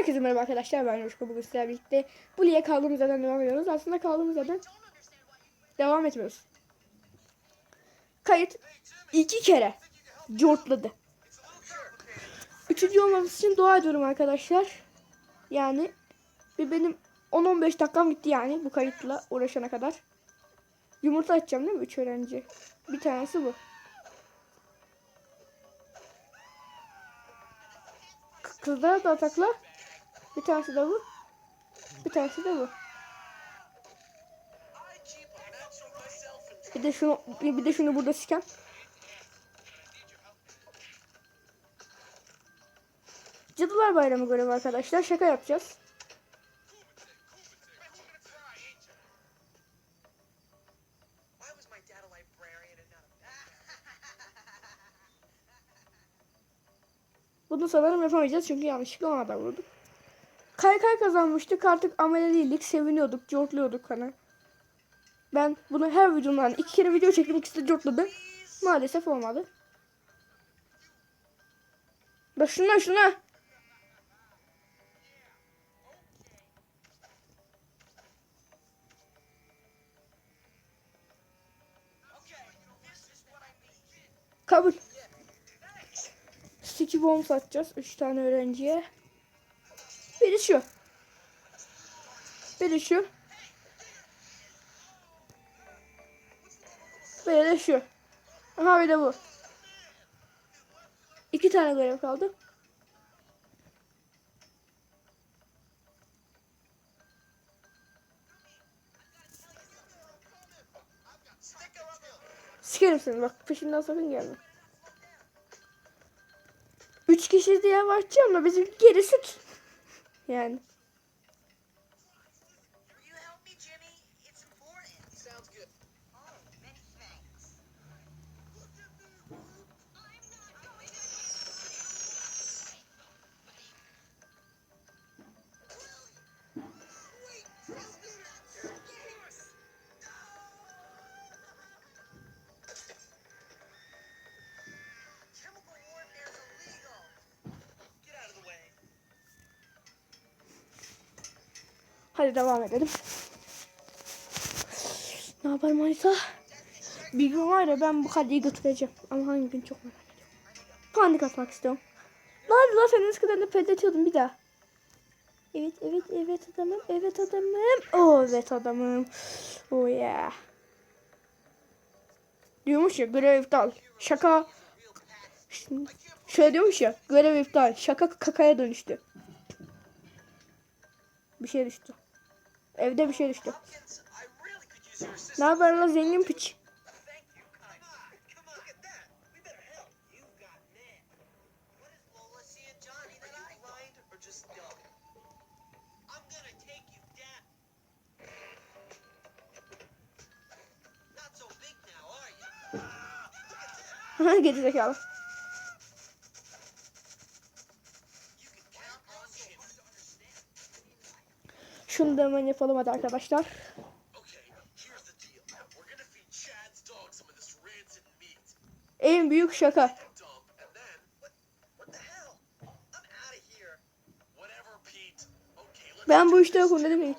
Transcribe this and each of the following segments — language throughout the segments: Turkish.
Herkese merhaba arkadaşlar ben Coşku bugün sizlerle birlikte Bully'e kaldığımız yerden devam ediyoruz. Aslında kaldığımız yerden devam etmiyoruz. Kayıt iki kere cortladı. Üçüncü olmamız için dua ediyorum arkadaşlar. Yani bir benim 10-15 dakikam gitti yani bu kayıtla uğraşana kadar. Yumurta açacağım değil mi? Üç öğrenci. Bir tanesi bu. Kızlara da atakla. Bir tanesi de bu. Bir tanesi de bu. Bir de şunu bir de şunu burada siken. Cadılar Bayramı görevi arkadaşlar. Şaka yapacağız. Bunu sanırım yapamayacağız çünkü yanlışlıkla ona da vurduk. Kaykay kazanmıştık artık ameliydik seviniyorduk cortluyorduk hani. Ben bunu her videomdan iki kere video çektim ikisi de cortladı. Maalesef olmadı. Bak şuna şuna. Kabul. Sticky bomb satacağız. Üç tane öğrenciye. Biri şu. Biri şu. Biri şu. Aha bir de bu. İki tane görev kaldı. Sikerim seni bak peşimden sakın gelme. Üç kişi diye yavaşça ama bizim geri süt. Yani. Hadi devam edelim. Ne yapar Manita? Bir gün var ya ben bu kaleyi götüreceğim. Ama hangi gün çok merak ediyorum. Panik atmak istiyorum. Lan zaten eskiden de pedletiyordum bir daha. Evet evet evet adamım evet adamım. Oh evet adamım. Oh yeah. Diyormuş ya görev iptal. Şaka. Şöyle diyormuş ya görev iptal. Şaka kakaya dönüştü. Bir şey düştü. Evde bir şey düştü. Ne haber lan zengin piç? Thank you, Şunu da hemen yapalım hadi arkadaşlar. En büyük şaka. Ben bu işte yokum dedim mud.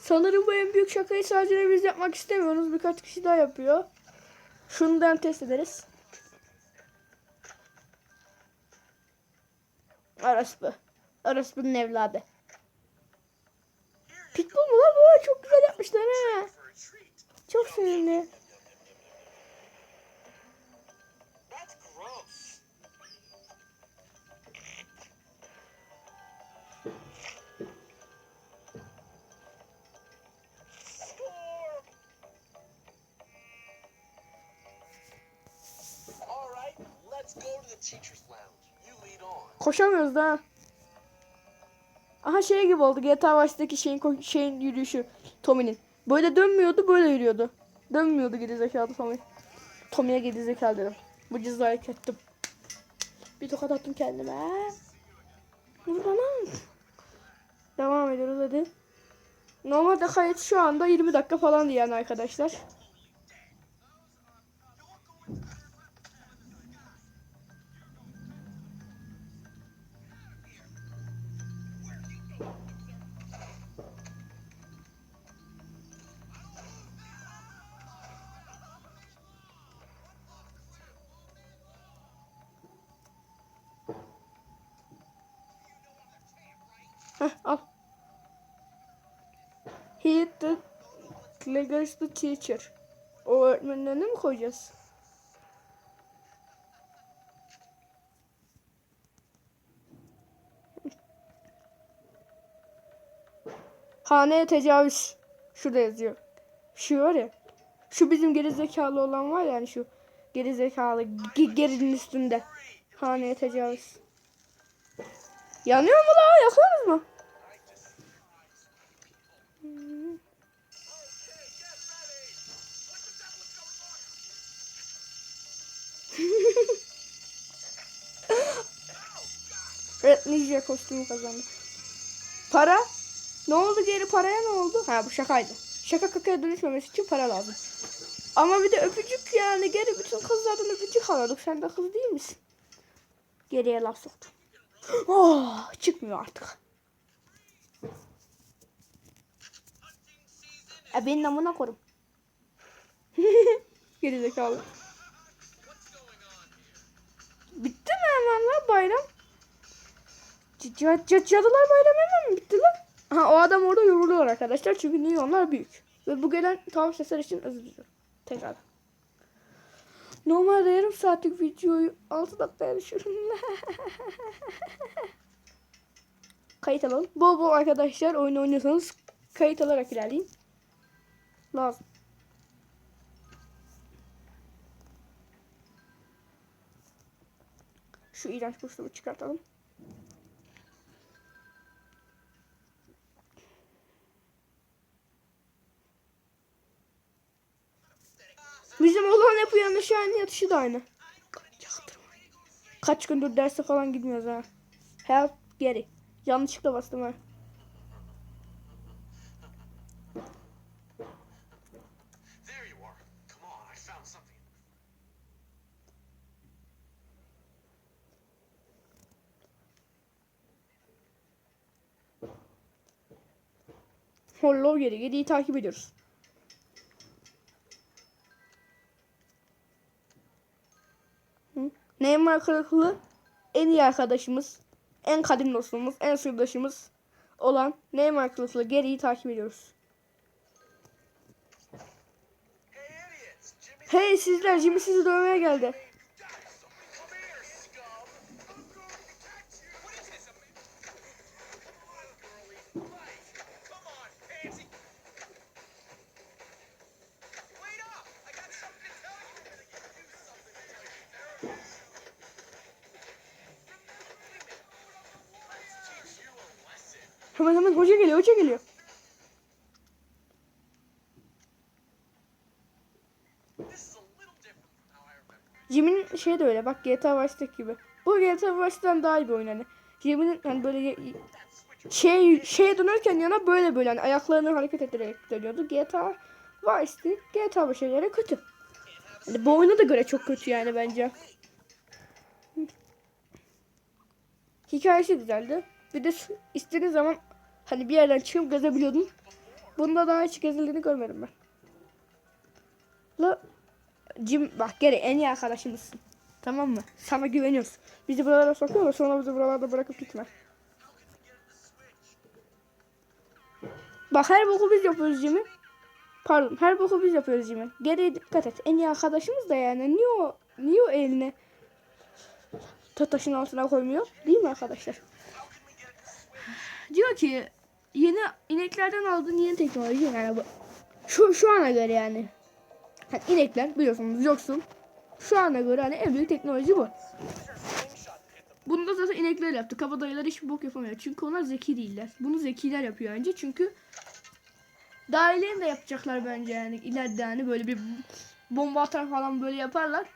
Sanırım bu en büyük şakayı sadece biz yapmak istemiyoruz. Birkaç kişi daha yapıyor. Şundan test ederiz. Araspu. Araspu'nun evladı. Pitbull mu lan bu? Çok güzel yapmışlar ha. Çok sevimli. Let's go to the teacher's lounge. Koşamıyoruz da. Aha şey gibi oldu. GTA Vice'daki şeyin, şeyin yürüyüşü. Tommy'nin. Böyle dönmüyordu böyle yürüyordu. Dönmüyordu gerizekalı Tommy. Tommy'ye gerizekalı dedim. Bu cezayı ettim. Bir tokat attım kendime. Vur bana. Devam ediyoruz hadi. Normalde kayıt şu anda 20 dakika falan yani arkadaşlar. He the Legos the teacher. O öğretmenin önüne mi koyacağız? Haneye tecavüz. Şurada yazıyor. Şu var ya. Şu bizim gerizekalı olan var ya yani şu gerizekalı ge- gerinin üstünde. Haneye tecavüz. Yanıyor mu la? Yakıyoruz mu? Evet Ninja kostümü kazandı. Para? Ne oldu geri paraya ne oldu? Ha bu şakaydı. Şaka kakaya dönüşmemesi için para lazım. Ama bir de öpücük yani geri bütün kızlardan öpücük alıyorduk. Sen de kız değil misin? Geriye laf soktum. Oh, çıkmıyor artık. E benim namına korum. Geri zekalı. Bitti mi hemen lan bayram? Cadılar bayramı hemen mi bitti lan? Ha o adam orada yoruluyor arkadaşlar çünkü milyonlar büyük. Ve bu gelen tam sesler için özür diliyorum. Tekrar. Normalde yarım saatlik videoyu 6 dakikaya düşürürüm. kayıt alalım. Bol bol arkadaşlar oyun oynuyorsanız kayıt alarak ilerleyin. Lazım. Şu iğrenç kuşluğu çıkartalım. Bizim olan hep uyanışı aynı yatışı da aynı. Kaç gündür derse falan gitmiyoruz ha. Help geri. Yanlışlıkla bastım ha. Hollow geri. Geriyi takip ediyoruz. Neymar kırıklı en iyi arkadaşımız, en kadim dostumuz, en sırdaşımız olan Neymar kırıklı geriyi takip ediyoruz. Hey sizler Jimmy sizi dövmeye geldi. Hemen hemen hoca geliyor hoca geliyor. Jimmy'nin şey de öyle bak GTA Vice'daki gibi. Bu GTA Vice'den daha iyi bir oyun hani. Jimmy'nin hani böyle şey şeye dönerken yana böyle böyle hani ayaklarını hareket ettirerek dönüyordu. GTA Vice'di. GTA bu şeylere kötü. Hani bu oyuna da göre çok kötü yani bence. Hikayesi güzeldi. Bir de s- istediğin zaman hani bir yerden çıkıp gezebiliyordun. Bunda daha hiç gezildiğini görmedim ben. La Jim bak geri en iyi arkadaşımızsın. Tamam mı? Sana güveniyoruz. Bizi buralara sokuyorlar sonra bizi buralarda bırakıp gitme. Bak her boku biz yapıyoruz Jimmy. Pardon her boku biz yapıyoruz Jimmy. Geriye dikkat et. En iyi arkadaşımız da yani. Niye o, niye o eline ta- taşın altına koymuyor? Değil mi arkadaşlar? Diyor ki yeni ineklerden aldığın yeni teknoloji yani bu. Şu, şu ana göre yani. Hani inekler biliyorsunuz yoksun. Şu ana göre hani en büyük teknoloji bu. Bunu da zaten inekler yaptı. Kabadayılar hiçbir bok yapamıyor. Çünkü onlar zeki değiller. Bunu zekiler yapıyor önce. Çünkü daha ilerini de yapacaklar bence yani. ileride hani böyle bir bomba atar falan böyle yaparlar.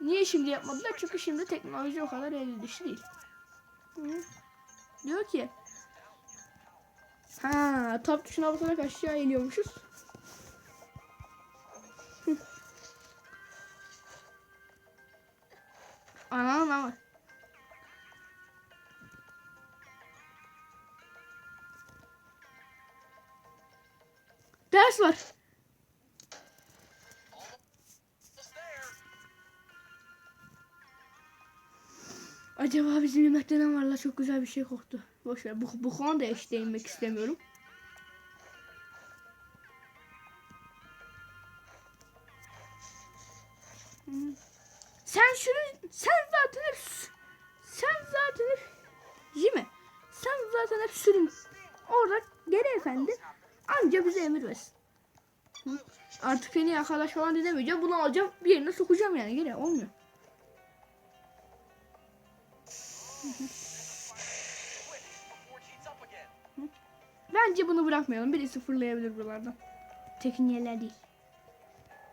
Niye şimdi yapmadılar? Çünkü şimdi teknoloji o kadar el dışı değil. Hı. Diyor ki Ha, tab tuşuna basarak aşağı iniyormuşuz. Anam ama. Ders var. Acaba bizim yemekte ne var çok güzel bir şey koktu. Boşver bu, bu konuda eşleyinmek istemiyorum. Sen şunu sen zaten hep sen zaten hep Jimmy sen zaten hep sürün. Orada geri efendi anca bize emir versin. Artık seni yakalaş falan demeyeceğim. Bunu alacağım bir yerine sokacağım yani. Gene olmuyor. Bence bunu bırakmayalım. Birisi fırlayabilir buralardan. Tekin yerler değil.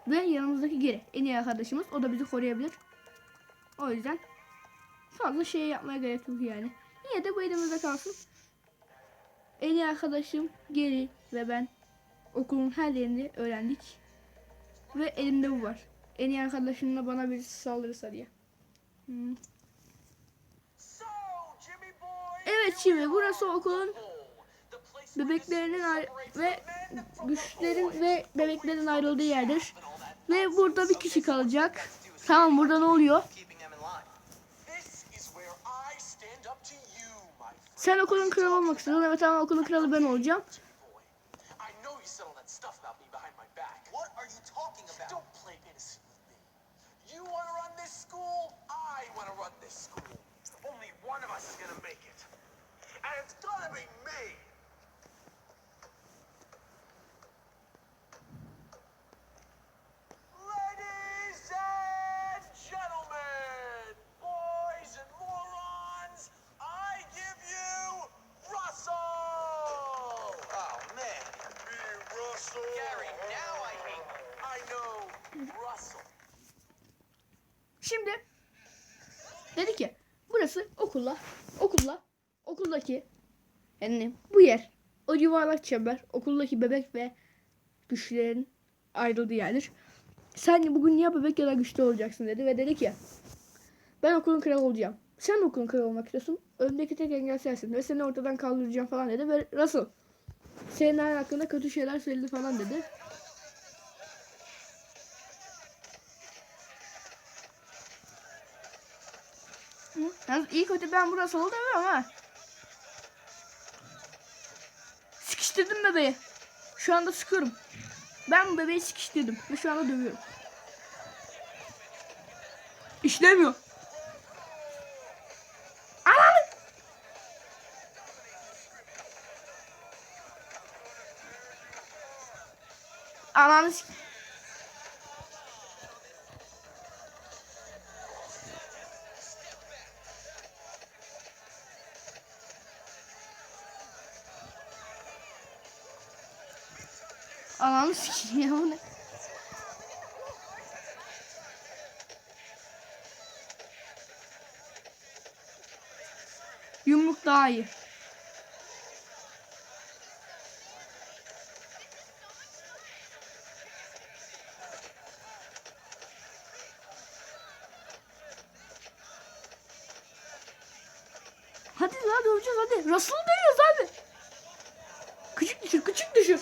Ve yanımızdaki geri. En iyi arkadaşımız. O da bizi koruyabilir. O yüzden fazla şey yapmaya gerek yok yani. Yine de bu elimizde kalsın. En iyi arkadaşım geri ve ben okulun her yerini öğrendik. Ve elimde bu var. En iyi arkadaşımla bana birisi saldırırsa diye. Hmm. Evet şimdi burası okulun bebeklerinin ve güçlerin ve bebeklerin ayrıldığı yerdir. Ve burada bir kişi kalacak. Tamam burada ne oluyor? Sen okulun kralı olmak istiyorsun. Evet tamam okulun kralı ben olacağım. Şimdi dedi ki burası okulla okulla okuldaki yani bu yer o yuvarlak çember okuldaki bebek ve güçlerin ayrıldığı yerdir. Sen bugün ya bebek ya da güçlü olacaksın dedi ve dedi ki ben okulun kralı olacağım. Sen okulun kralı olmak istiyorsun. Öndeki tek engel sensin ve seni ortadan kaldıracağım falan dedi ve Russell senin hakkında kötü şeyler söyledi falan dedi. Hı? Yalnız iyi kötü ben burası oldu ama. Sıkıştırdım bebeği. Şu anda sıkıyorum. Ben bu bebeği sıkıştırdım ve şu anda dövüyorum. İşlemiyor. Ananı! Ananı Ananı ya bu? Yumruk daha iyi. Hadi la döveceğiz hadi. Russell'ı dövüyoruz abi. Küçük düşür, küçük düşür.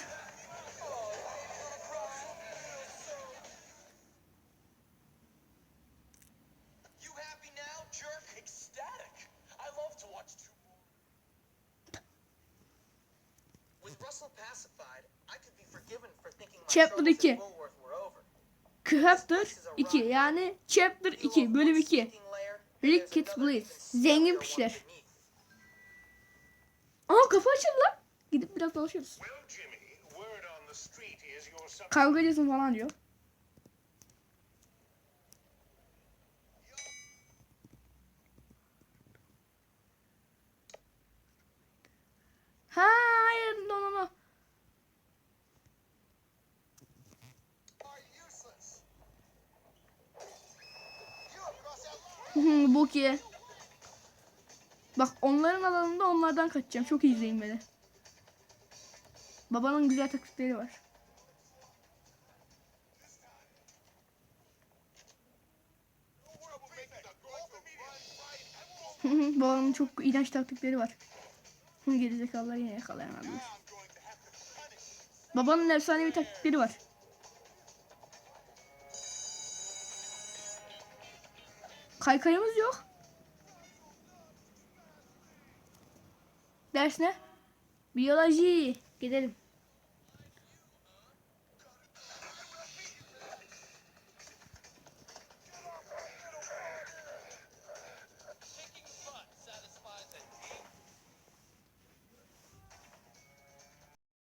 Chapter troubles iki. at Woolworth were over. Chapter 2 yani Chapter 2 bölüm 2. Rick Kids Blitz. Zengin pişler. Aa kafa açıldı lan. Gidip biraz dolaşırız. Kavga ediyorsun falan diyor. Ha hayır no no no. Bok ye. Bak onların alanında onlardan kaçacağım. Çok izleyin beni. Babanın güzel taktikleri var. Babamın çok iğrenç taktikleri var. Gerizekalılar yine yakalayamadılar. Babanın efsanevi taktikleri var. Kaykayımız yok. Ders ne? Biyoloji. Gidelim.